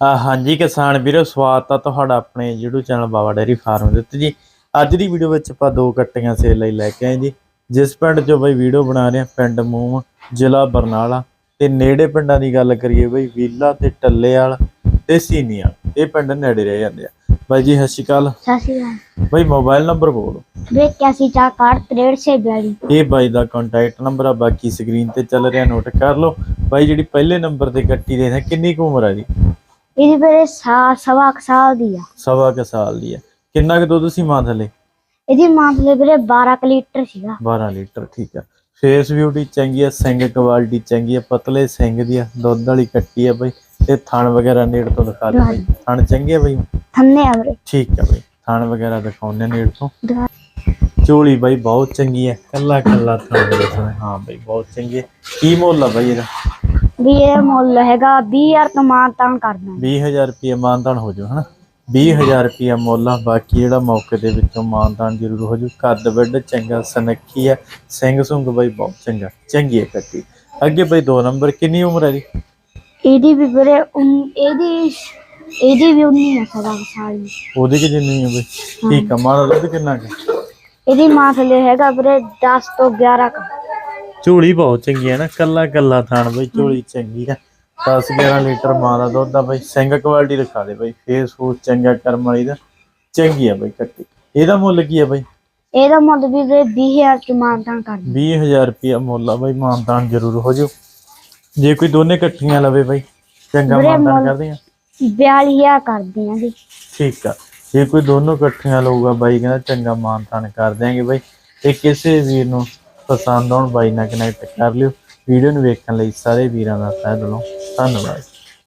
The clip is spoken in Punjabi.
ਹਾਂਜੀ ਕਿਸਾਨ ਵੀਰੋ ਸਵਾਗਤ ਆ ਤੁਹਾਡਾ ਆਪਣੇ YouTube channel Baba dairy farm ਦੇ ਉੱਤੇ ਜੀ। ਅੱਜ ਦੀ ਵੀਡੀਓ ਵਿੱਚ ਆਪਾਂ ਦੋ ਕੱਟੀਆਂ ਸੇਲ ਲਈ ਲੈ ਕੇ ਆਏ ਜੀ। ਜਿਸ ਪਿੰਡ 'ਚੋਂ ਬਈ ਵੀਡੀਓ ਬਣਾ ਰਹੇ ਆ ਪਿੰਡ ਮੂਮ ਜ਼ਿਲ੍ਹਾ ਬਰਨਾਲਾ। ਤੇ ਨੇੜੇ ਪਿੰਡਾਂ ਦੀ ਗੱਲ ਕਰੀਏ ਬਈ ਵੀਲਾ ਤੇ ਟੱਲੇਵਾਲ ਤੇ ਸੀਨੀਆ ਇਹ ਪਿੰਡ ਨੇੜੇ ਰਹਿ ਜਾਂਦੇ ਆ। ਬਾਈ ਜੀ ਸਤਿ ਸ਼੍ਰੀ ਅਕਾਲ। ਸਤਿ ਸ਼੍ਰੀ ਅਕਾਲ। ਬਈ ਮੋਬਾਈਲ ਨੰਬਰ ਬੋਲੋ। ਵੇ 81 ਚਾਰ ਕਾਰਡ 6342 ਇਹ ਬਾਈ ਦਾ ਕੰਟੈਕਟ ਨੰਬਰ ਆ ਬਾਕੀ ਸਕਰੀਨ ਤੇ ਚੱਲ ਰਿਹਾ ਨੋਟ ਕਰ ਲਓ। ਬਾਈ ਜਿਹੜੀ ਪਹਿਲੇ ਨੰਬਰ ਤੇ ਕੱਟੀ ਦੇ ਨੇ ਕਿੰਨੀ ਕੁ ਉਮਰ ਆ ਜੀ? ਇਹਦੀ ਮੇਰੇ ਸਾ ਸਵਾ ਕੁ ਸਾਲ ਦੀ ਆ। ਸਵਾ ਕੁ ਸਾਲ ਦੀ ਆ। ਕਿੰਨਾ ਕੁ ਦੁੱਧ ਸੀ ਮਾਂ ਥੱਲੇ? ਇਹਦੀ ਮੰਥਲੀ ਵੀਰੇ 12 ਕੁ ਲੀਟਰ ਸੀਗਾ। 12 ਲੀਟਰ ਠੀਕ ਆ। ਫੇਸ ਬਿਊਟੀ ਚੰਗੀ ਆ ਸਿੰਘ ਕੁਆਲਿਟੀ ਚੰਗੀ ਆ ਪਤਲੇ ਸਿੰਘ ਦੀ ਆ ਦੁੱਧ ਵਾਲੀ ਕੱਟੀ ਆ ਬਈ। ਤੇ ਥਣ ਵਗੈਰਾ ਨੇੜ ਤੋਂ ਦਿਖਾ ਦੇ ਬਈ। ਥਣ ਚੰਗੇ ਆ ਬਈ? ਥੰਨੇ ਆ ਵੀਰੇ। ਠੀਕ ਆ ਬਈ। ਥਣ ਵਗੈਰਾ ਦਿਖਾਉਂਦੇ ਆ ਨੇੜ ਤੋਂ। ਦਿਖਾ- ਝੋਲੀ ਬਈ ਬਹੁਤ ਚੰਗੀ ਆ। ਕੱਲਾ ਕੱਲਾ ਥਣ ਦੇ ਸਮੇਂ ਹਾਂ ਬਈ ਬਹੁਤ ਚੰਗੀ ਆ। ਕੀ ਮੁੱਲ ਆ ਬਈ ਇਹਦਾ? ਵੀ ਇਹ ਮੁੱਲ ਹੈਗਾ 20000 ਤੋਂ ਮਾਨ ਤਾਨ ਕਰਦਾ 20000 ਰੁਪਏ ਮਾਨਤਾਨ ਹੋ ਜਾਊ ਹਨਾ? 20000 ਰੁਪਏ ਮੁੱਲ ਆ ਬਾਕੀ ਜਿਹੜਾ ਮੌਕੇ ਦੇ ਵਿੱਚੋਂ ਮਾਨਤਾਨ ਜ਼ਰੂਰ ਹੋ ਜਾਊ। ਕੱਦ ਵੱਡ ਚੰਗਾ ਸਨੱਖੀ ਆ ਸਿੰਘ ਸੁੰਗ ਬਈ ਬਹੁਤ ਚੰਗਾ ਚੰਗੀ ਹੈ ਕੱਟੀ ਅੱਗੇ ਬਈ ਦੋ ਨੰਬਰ ਕਿੰਨੀ ਉਮਰ ਹੈ ਜੀ ਇਹਦੀ ਵੀ ਵੀਰੇ ਇਹਦੀ ਇਹਦੀ ਵੀ 19 ਆ ਸਵਾ ਕੁ ਸਾਲ ਦੀ। ਉਹਦੀ ਕਿ ਜਿੰਨੀ ਹੈ ਬਈ? ਠੀਕ ਆ ਮਾਨ ਦੁੱਧ ਕਿੰਨਾ ਕੁ? ਇਹਦੀ ਮੰਥਲੀ ਹੈਗਾ ਵੀਰੇ 10 ਤੋਂ 11 ਕੁ। ਝੋਲੀ ਬਹੁਤ ਚੰਗੀ ਹੈ ਨਾ ਕੱਲਾ ਕੱਲਾ ਥਾਣ ਬਈ ਝੋਲੀ ਚੰਗੀ ਆ। 10 11 ਲੀਟਰ ਮਾਂ ਦਾ ਦੁੱਧ ਆ ਬਈ ਸਿੰਘ ਕੁਆਲਿਟੀ ਦਿਖਾ ਦੇ ਬਈ ਫੇਸ ਫੂਸ ਚੰਗਾ ਕਰਮ ਵਾਲੀ ਦਾ ਚੰਗੀ ਆ ਬਈ ਕੱਟੀ। ਇਹਦਾ ਮੁੱਲ ਕੀ ਆ ਬਈ? ਇਹਦਾ ਮੁੱਲ ਵੀ ਵੀਰੇ 20000 ਚ ਮਾਨ ਤਾਨ ਕਰਦਾ 20000 ਰੁਪਏ ਮੁੱਲ ਆ ਬਈ ਮਾਨਤਾਨ ਜ਼ਰੂਰ ਹੋ ਜਾਊ। ਜੇ ਕੋਈ ਦੋਨੇ ਇਕੱਠੀਆਂ ਲਵੇ ਬਈ ਚੰਗਾ ਮਾਨਤਾਨ ਕਰਦੇ ਆ। 42000 ਕਰਦੇ ਆਂ ਜੀ ਠੀਕ ਆ। ਜੇ ਕੋਈ ਦੋਨੋਂ ਇਕੱਠੀਆਂ ਲਊਗਾ ਬਾਈ ਕਹਿੰਦਾ ਚੰਗਾ ਮਾਨਤਾਨ ਕਰ ਦਿਆਂਗੇ ਬਾਈ। ਤੇ ਕਿਸੇ ਵੀਰ ਨੂੰ ਪਸੰਦ ਆਉਣ, ਬਾਈ ਨਾਲ ਕਨੈਕਟ ਕਰ ਲਿਓ। ਵੀਡੀਓ ਨੂੰ ਵੇਖਣ ਲਈ ਸਾਰੇ ਵੀਰਾਂ ਦਾ ਤਹਿ ਦਿਲੋਂ ਧੰਨਵਾਦ।